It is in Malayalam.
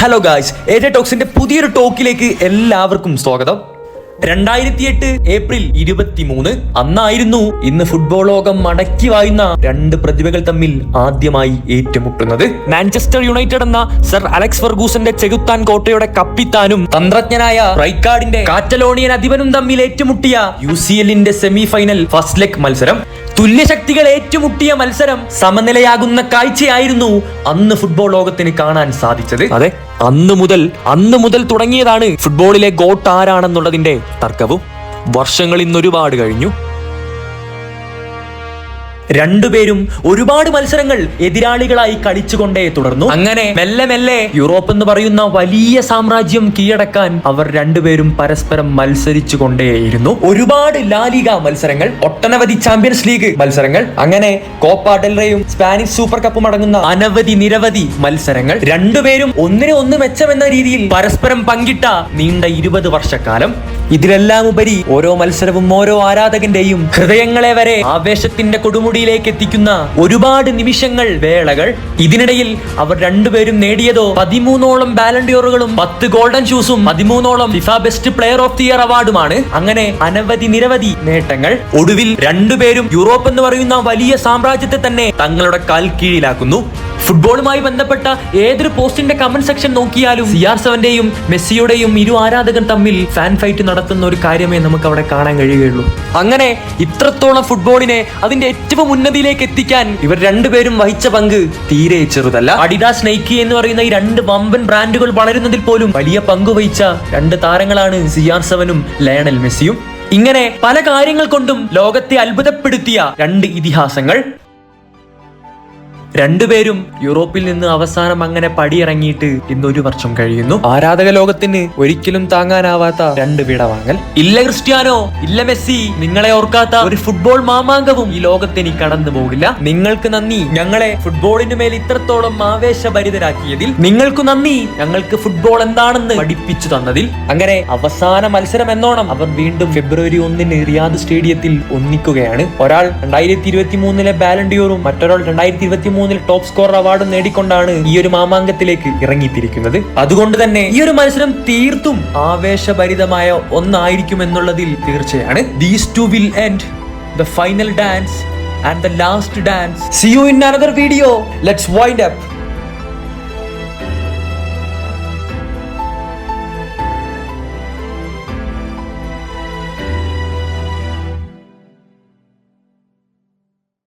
ഹലോ ഗായ്സ് ഏജ ടോക്സിന്റെ പുതിയൊരു ടോക്കിലേക്ക് എല്ലാവർക്കും സ്വാഗതം. രണ്ടായിരത്തി എട്ട് ഏപ്രിൽ ഇരുപത്തി മൂന്ന് അന്നായിരുന്നു ഇന്ന് ഫുട്ബോൾ ലോകം മടക്കി വായുന്ന രണ്ട് പ്രതിഭകൾ തമ്മിൽ ആദ്യമായി ഏറ്റുമുട്ടുന്നത്. മാഞ്ചസ്റ്റർ യുണൈറ്റഡ് എന്ന സർ അലക്സ് ഫെർഗൂസന്റെ ചെകുത്താൻ കോട്ടയുടെ കപ്പിത്താനും തന്ത്രജ്ഞനായ റൈക്കാർഡിന്റെ കാറ്റലോണിയൻ അധിപനും തമ്മിൽ ഏറ്റുമുട്ടിയ യു സി എല്ലിന്റെ സെമി ഫൈനൽ ഫസ്റ്റ് ലെഗ് മത്സരം തുല്യശക്തികൾ ഏറ്റുമുട്ടിയ മത്സരം സമനിലയാകുന്ന കാഴ്ചയായിരുന്നു അന്ന് ഫുട്ബോൾ ലോകത്തിന് കാണാൻ സാധിച്ചത്. അതെ. അന്ന് മുതൽ അന്ന് മുതൽ തുടങ്ങിയതാണ്. ഫുട്ബോളിലെ ഗോട്ട് ആരാണെന്നുള്ളതിന്റെ തർക്കവും വർഷങ്ങൾ ഇന്നൊരുപാട് കഴിഞ്ഞു. രണ്ടുപേരും ഒരുപാട് മത്സരങ്ങൾ എതിരാളികളായി കളിച്ചുകൊണ്ടേ തുടർന്നു. അങ്ങനെ മെല്ലെ മെല്ലെ യൂറോപ്പ് എന്ന് പറയുന്ന വലിയ സാമ്രാജ്യം കീഴടക്കാൻ അവർ രണ്ടുപേരും പരസ്പരം മത്സരിച്ചു കൊണ്ടേയിരുന്നു ഒരുപാട് ലാലിക മത്സരങ്ങൾ ഒട്ടനവധി ചാമ്പ്യൻസ് ലീഗ് മത്സരങ്ങൾ അങ്ങനെ കോപ്പ ഡെൽറയും സ്പാനിഷ് സൂപ്പർ കപ്പും അടങ്ങുന്ന അനവധി നിരവധി മത്സരങ്ങൾ. രണ്ടുപേരും ഒന്നിനെ ഒന്ന് മെച്ചമെന്ന രീതിയിൽ പരസ്പരം പങ്കിട്ട നീണ്ട ഇരുപത് വർഷക്കാലം. ഇതിലെല്ലാം ഉപരി ഓരോ മത്സരവും ഓരോ ആരാധകന്റെയും ഹൃദയങ്ങളെ വരെ ആവേശത്തിന്റെ കൊടുമുടിയിലേക്ക് എത്തിക്കുന്ന ഒരുപാട് നിമിഷങ്ങൾ വേളകൾ. ഇതിനിടയിൽ അവർ രണ്ടുപേരും നേടിയതോ പതിമൂന്നോളം ബാലൻഡിയോറുകളും പത്ത് ഗോൾഡൻ ഷൂസും പതിമൂന്നോളം FIFA best player of the year അവാർഡുമാണ് അങ്ങനെ അനവധി നിരവധി നേട്ടങ്ങൾ. ഒടുവിൽ രണ്ടുപേരും യൂറോപ്പ് എന്ന് പറയുന്ന വലിയ സാമ്രാജ്യത്തെ തന്നെ തങ്ങളുടെ കാൽ കീഴിലാക്കുന്നു ഫുട്ബോളുമായി ബന്ധപ്പെട്ട ഏതൊരു പോസ്റ്റിന്റെ കമന്റ് സെക്ഷൻ നോക്കിയാലും സി ആർ സെവന്റെയും മെസ്സിയുടെയും ഇരു ആരാധകർ തമ്മിൽ ഫാൻ ഫൈറ്റ് നടത്തുന്ന ഒരു കാര്യമേ നമുക്ക് അവിടെ കാണാൻ കഴിയുകയുള്ളൂ. അങ്ങനെ ഇത്രത്തോളം ഫുട്ബോളിനെ അതിന്റെ ഏറ്റവും ഉന്നതിയിലേക്ക് എത്തിക്കാൻ ഇവർ രണ്ടുപേരും വഹിച്ച പങ്ക് തീരെ ചെറുതല്ല. അഡിഡാസ് നൈക്കി എന്ന് പറയുന്ന ഈ രണ്ട് വമ്പൻ ബ്രാൻഡുകൾ വളരുന്നതിൽ പോലും വലിയ പങ്ക് വഹിച്ച രണ്ട് താരങ്ങളാണ് സി ആർ സെവനും ലയണൽ മെസ്സിയും. ഇങ്ങനെ പല കാര്യങ്ങൾ കൊണ്ടും ലോകത്തെ അത്ഭുതപ്പെടുത്തിയ രണ്ട് ഇതിഹാസങ്ങൾ. രണ്ടുപേരും യൂറോപ്പിൽ നിന്ന് അവസാനം അങ്ങനെ പടിയിറങ്ങിയിട്ട് ഇന്നൊരു വർഷം കഴിയുന്നു. ആരാധക ലോകത്തിന് ഒരിക്കലും താങ്ങാനാവാത്ത രണ്ട് വിടവാങ്ങൽ. ഇല്ല ക്രിസ്ത്യാനോ ഇല്ല മെസ്സി നിങ്ങളെ ഓർക്കാത്ത ഒരു ഫുട്ബോൾ മാമാങ്കവും ഈ ലോകത്തിന് കടന്നു പോകില്ല. നിങ്ങൾക്ക് നന്ദി. ഞങ്ങളെ ഫുട്ബോളിന് മേൽ ഇത്രത്തോളം ആവേശഭരിതരാക്കിയതിൽ നിങ്ങൾക്ക് നന്ദി. ഞങ്ങൾക്ക് ഫുട്ബോൾ എന്താണെന്ന് പഠിപ്പിച്ചു തന്നതിൽ. അങ്ങനെ അവസാന മത്സരം എന്നോണം അവർ വീണ്ടും ഫെബ്രുവരി ഒന്നിന് റിയാദ് സ്റ്റേഡിയത്തിൽ ഒന്നിക്കുകയാണ്. ഒരാൾ രണ്ടായിരത്തി ഇരുപത്തി മൂന്നിലെ ബാലൻഡിയോറും മറ്റൊരാൾ രണ്ടായിരത്തി ഇരുപത്തി മൂന്നിൽ ടോപ്പ് സ്കോർ അവാർഡ് നേടിക്കൊണ്ടാണ് ഈ ഒരു മാമാങ്കത്തിലേക്ക് ഇറങ്ങിത്തിരിക്കുന്നത്. അതുകൊണ്ട് തന്നെ ഈ ഒരു മത്സരം തീർത്തും ആവേശഭരിതമായ ഒന്നായിരിക്കും എന്നുള്ളതിൽ തീർച്ചയാണ്. These two will end the final dance and the last dance see you in another video let's wind up